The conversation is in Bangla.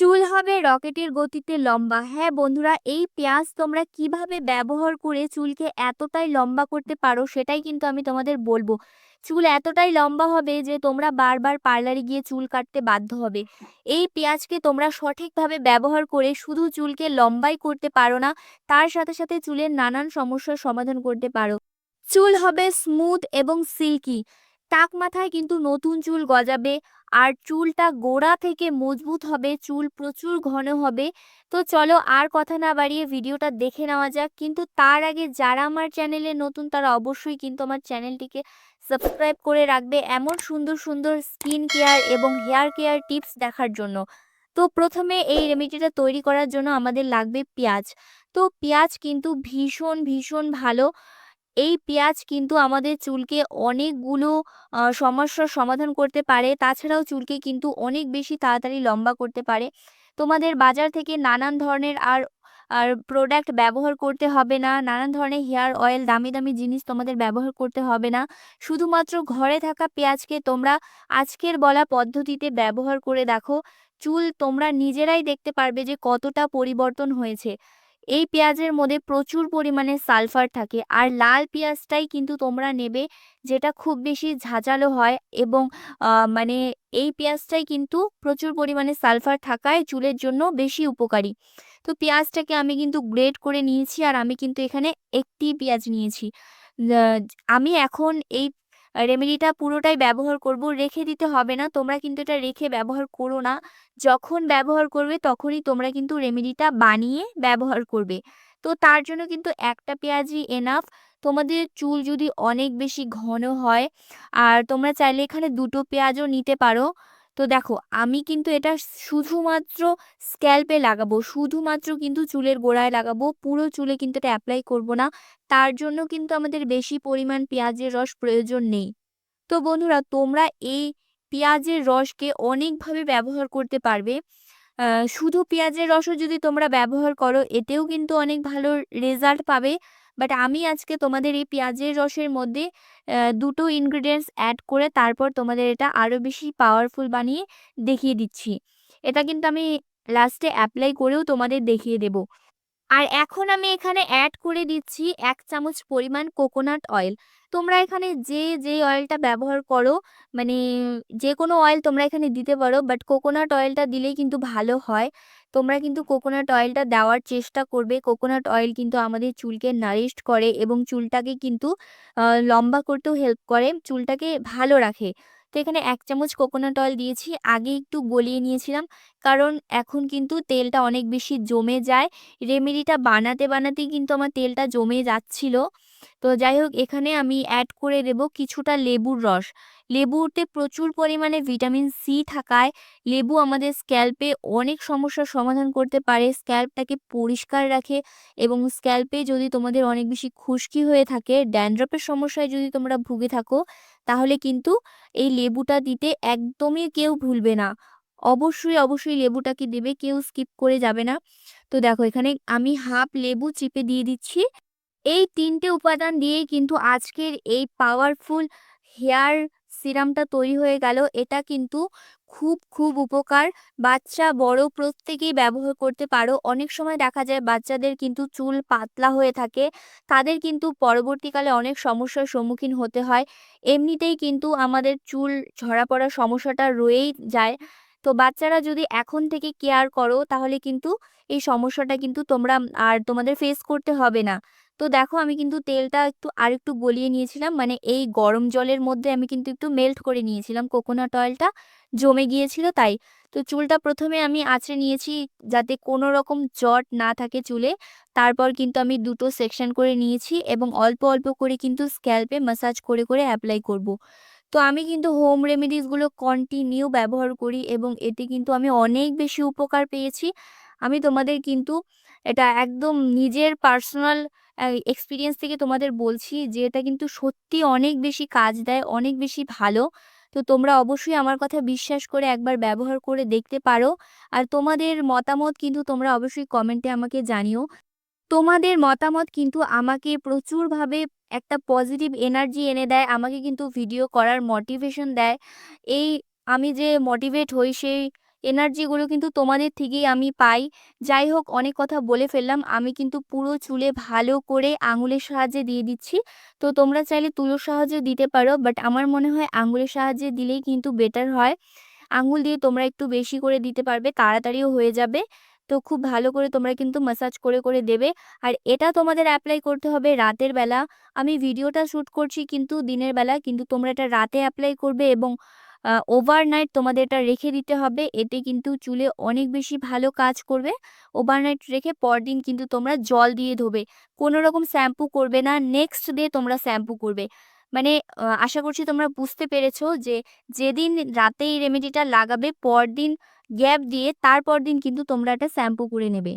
চুল হবে রকেটের গতিতে লম্বা। হ্যাঁ বন্ধুরা, এই পেঁয়াজ তোমরা কীভাবে ব্যবহার করে চুলকে এতটাই লম্বা করতে পারো সেটাই কিন্তু আমি তোমাদের বলব। চুল এতটাই লম্বা হবে যে তোমরা বারবার পার্লারে গিয়ে চুল কাটতে বাধ্য হবে। এই পেঁয়াজকে তোমরা সঠিকভাবে ব্যবহার করে শুধু চুলকে লম্বাই করতে পারো না, তার সাথে সাথে চুলের নানান সমস্যার সমাধান করতে পারো। চুল হবে স্মুথ এবং সিল্কি। টাক মাথায় কিন্তু নতুন চুল গজাবে। আর চুলটা গোড়া থেকে মজবুত হবে, চুল প্রচুর ঘন হবে। তো চলো আর কথা না বাড়িয়ে ভিডিওটা দেখে নেওয়া যাক। কিন্তু তার আগে যারা আমার চ্যানেলে নতুন, তারা অবশ্যই কিন্তু আমার চ্যানেলটিকে সাবস্ক্রাইব করে রাখবে এমন সুন্দর সুন্দর স্কিন কেয়ার এবং হেয়ার কেয়ার টিপস দেখার জন্য। তো প্রথমে এই রেমেডিটা তৈরি করার জন্য আমাদের লাগবে পেঁয়াজ। তো পেঁয়াজ কিন্তু ভীষণ ভীষণ ভালো। এই পেঁয়াজ কিন্তু আমাদের চুলকে অনেকগুলো সমস্যার সমাধান করতে পারে। তাছাড়াও চুলকে কিন্তু অনেক বেশি তাড়াতাড়ি লম্বা করতে পারে। তোমাদের বাজার থেকে নানান ধরনের আর আর প্রোডাক্ট ব্যবহার করতে হবে না। নানান ধরনের হেয়ার অয়েল দামি, দামি জিনিস তোমাদের ব্যবহার করতে হবে না। শুধুমাত্র ঘরে থাকা পেঁয়াজকে তোমরা আজকের বলা পদ্ধতিতে ব্যবহার করে দেখো। চুল তোমরা নিজেরাই দেখতে পারবে যে কতটা পরিবর্তন হয়েছে। এই পেঁয়াজের মধ্যে প্রচুর পরিমাণে সালফার থাকে। আর লাল পেঁয়াজটাই কিন্তু তোমরা নেবে, যেটা খুব বেশি ঝাঁঝালো হয় এবং মানে এই পেঁয়াজটাই কিন্তু প্রচুর পরিমাণে সালফার থাকায় চুলের জন্য বেশি উপকারী। তো পেঁয়াজটাকে আমি কিন্তু গ্রেড করে নিয়েছি আর আমি কিন্তু এখানে একটি পেঁয়াজ নিয়েছি। আমি এখন এই রেমেডিটা পুরোটাই ব্যবহার করব। রেখে দিতে হবে না, তোমরা কিন্তু এটা রেখে ব্যবহার করো না। যখন ব্যবহার করবে তখনই তোমরা কিন্তু রেমেডিটা বানিয়ে ব্যবহার করবে। তো তার জন্য কিন্তু একটা পেঁয়াজই এনাফ তোমাদের চুল যদি অনেক বেশি ঘন হয়, আর তোমরা চাইলে এখানে দুটো পেঁয়াজও নিতে পারো। তো দেখো, আমি কিন্তু এটা শুধুমাত্র স্ক্যাল্পে লাগাবো, শুধুমাত্র কিন্তু চুলের গোড়ায় লাগাবো, পুরো চুলে কিন্তু এটা অ্যাপ্লাই করব না। তার জন্য কিন্তু আমাদের বেশি পরিমাণ পেঁয়াজের রস প্রয়োজন নেই। তো বন্ধুরা, তোমরা এই পেঁয়াজের রসকে অনেকভাবে ব্যবহার করতে পারবে। শুধু পেঁয়াজের রসও যদি তোমরা ব্যবহার করো, এতেও কিন্তু অনেক ভালো রেজাল্ট পাবে। বাট আমি আজকে তোমাদের এই পেঁয়াজের রসের মধ্যে দুটো ইনগ্রিডিয়েন্টস অ্যাড করে তারপর তোমাদের এটা আরও বেশি পাওয়ারফুল বানিয়ে দেখিয়ে দিচ্ছি। এটা কিন্তু আমি লাস্টে অ্যাপ্লাই করেও তোমাদের দেখিয়ে দেব। আর এখন আমি এখানে অ্যাড করে দিচ্ছি এক চামচ পরিমাণ কোকোনাট অয়েল তোমরা এখানে যে যে অয়েলটা ব্যবহার করো মানে যে কোনো অয়েল তোমরা এখানে দিতে পারো বাট কোকোনাট অয়েলটা দিলেই কিন্তু ভালো হয়। তোমরা কিন্তু কোকোনাট অয়েলটা দেওয়ার চেষ্টা করবে। কোকোনাট অয়েল কিন্তু আমাদের চুলকে নারিশ করে এবং চুলটাকে কিন্তু লম্বা করতেও হেল্প করে। চুলটাকে ভালো রাখে। তো এখানে এক চামচ কোকোনাট অয়েল দিয়েছি। আগে একটু গলিয়ে নিয়েছিলাম, কারণ এখন কিন্তু তেলটা অনেক বেশি জমে যায়। রেমেডিটা বানাতে, বানাতেই কিন্তু আমার তেলটা জমে যাচ্ছিল। তো যাই হোক, এখানে আমি অ্যাড করে দেব কিছুটা লেবুর রস। লেবুতে প্রচুর পরিমাণে ভিটামিন সি থাকায় লেবু আমাদের স্ক্যাল্পে অনেক সমস্যার সমাধান করতে পারে। স্ক্যাল্পটাকে পরিষ্কার রাখে এবং স্ক্যাল্পে যদি তোমাদের অনেক বেশি খুশকি হয়ে থাকে ড্যান্ড্রপের সমস্যায় যদি তোমরা ভুগে থাকো, তাহলে কিন্তু এই লেবুটা দিতে একদমই কেউ ভুলবে না। অবশ্যই অবশ্যই লেবুটাকে দেবে, কেউ স্কিপ করে যাবে না। তো দেখো, এখানে আমি হাফ লেবু চিপে দিয়ে দিচ্ছি। এই তিনটে উপাদান দিয়েই কিন্তু আজকের এই পাওয়ারফুল হেয়ার সিরামটা তৈরি হয়ে গেল। এটা কিন্তু খুব খুব উপকার। বাচ্চা বড় প্রত্যেকেই ব্যবহার করতে পারো। অনেক সময় দেখা যায় বাচ্চাদের কিন্তু চুল পাতলা হয়ে থাকে। তাদের কিন্তু পরবর্তীকালে অনেক সমস্যার সম্মুখীন হতে হয়। এমনিতেই কিন্তু আমাদের চুল ঝরা পড়ার সমস্যাটা রয়েই যায়। তো বাচ্চারা যদি এখন থেকে কেয়ার করো, তাহলে কিন্তু এই সমস্যাটা কিন্তু তোমরা আর তোমাদের ফেস করতে হবে না। তো দেখো আমি কিন্তু তেলটা একটু আর একটু গলিয়ে নিয়েছিলাম। মানে এই গরম জলের মধ্যে আমি কিন্তু একটু মেল্ট করে নিয়েছিলাম কোকোনাট অয়েলটা। জমে গিয়েছিল তাই। তো চুলটা প্রথমে আমি আঁচড়ে নিয়েছি যাতে কোনো রকম জট না থাকে চুলে। তারপর কিন্তু আমি দুটো সেকশন করে নিয়েছি এবং অল্প অল্প করে কিন্তু স্ক্যাল্পে মাসাজ করে করে অ্যাপ্লাই করব। তো আমি কিন্তু হোম রেমেডিসগুলো কন্টিনিউ ব্যবহার করি এবং এতে কিন্তু আমি অনেক বেশি উপকার পেয়েছি। আমি তোমাদের কিন্তু এটা একদম নিজের পার্সোনাল এক্সপিরিয়েন্স থেকে তোমাদের বলছি যে এটা কিন্তু সত্যি অনেক বেশি কাজ দেয়, অনেক বেশি ভালো। তো তোমরা অবশ্যই আমার কথা বিশ্বাস করে একবার ব্যবহার করে দেখতে পারো। আর তোমাদের মতামত কিন্তু তোমরা অবশ্যই কমেন্টে আমাকে জানিও। তোমাদের মতামত কিন্তু আমাকে প্রচুরভাবে একটা পজিটিভ এনার্জি এনে দেয়, আমাকে কিন্তু ভিডিও করার মোটিভেশন দেয়। এই আমি যে মোটিভেট হই সেই এনার্জিগুলো কিন্তু তোমাদের থেকেই আমি পাই। যাই হোক, অনেক কথা বলে ফেললাম। আমি কিন্তু পুরো চুলে ভালো করে আঙুলের সাহায্যে দিয়ে দিচ্ছি। তো তোমরা চাইলে তুলোর সাহায্যেও দিতে পারো বাট আমার মনে হয় আঙুলের সাহায্যে দিলেই কিন্তু বেটার হয়। আঙুল দিয়ে তোমরা একটু বেশি করে দিতে পারবে, তাড়াতাড়িও হয়ে যাবে। তো খুব ভালো করে তোমরা কিন্তু মাসাজ করে করে দেবে। আর এটা তোমাদের অ্যাপ্লাই করতে হবে রাতের বেলা। আমি ভিডিওটা শ্যুট করছি কিন্তু দিনের বেলা, কিন্তু তোমরা এটা রাতে অ্যাপ্লাই করবে এবং ওভারনাইট তোমাদের এটা রেখে দিতে হবে। এতে কিন্তু চুলে অনেক বেশি ভালো কাজ করবে। ওভারনাইট রেখে পরদিন কিন্তু তোমরা জল দিয়ে ধোবে। কোনো রকম শ্যাম্পু করবে না। নেক্সট ডে তোমরা শ্যাম্পু করবে। মানে আশা করছি তোমরা বুঝতে পেরেছ যে, যেদিন রাতে এই রেমেডিটা লাগাবে, পরদিন গ্যাপ দিয়ে তারপর দিন কিন্তু তোমরা এটা শ্যাম্পু করে নেবে।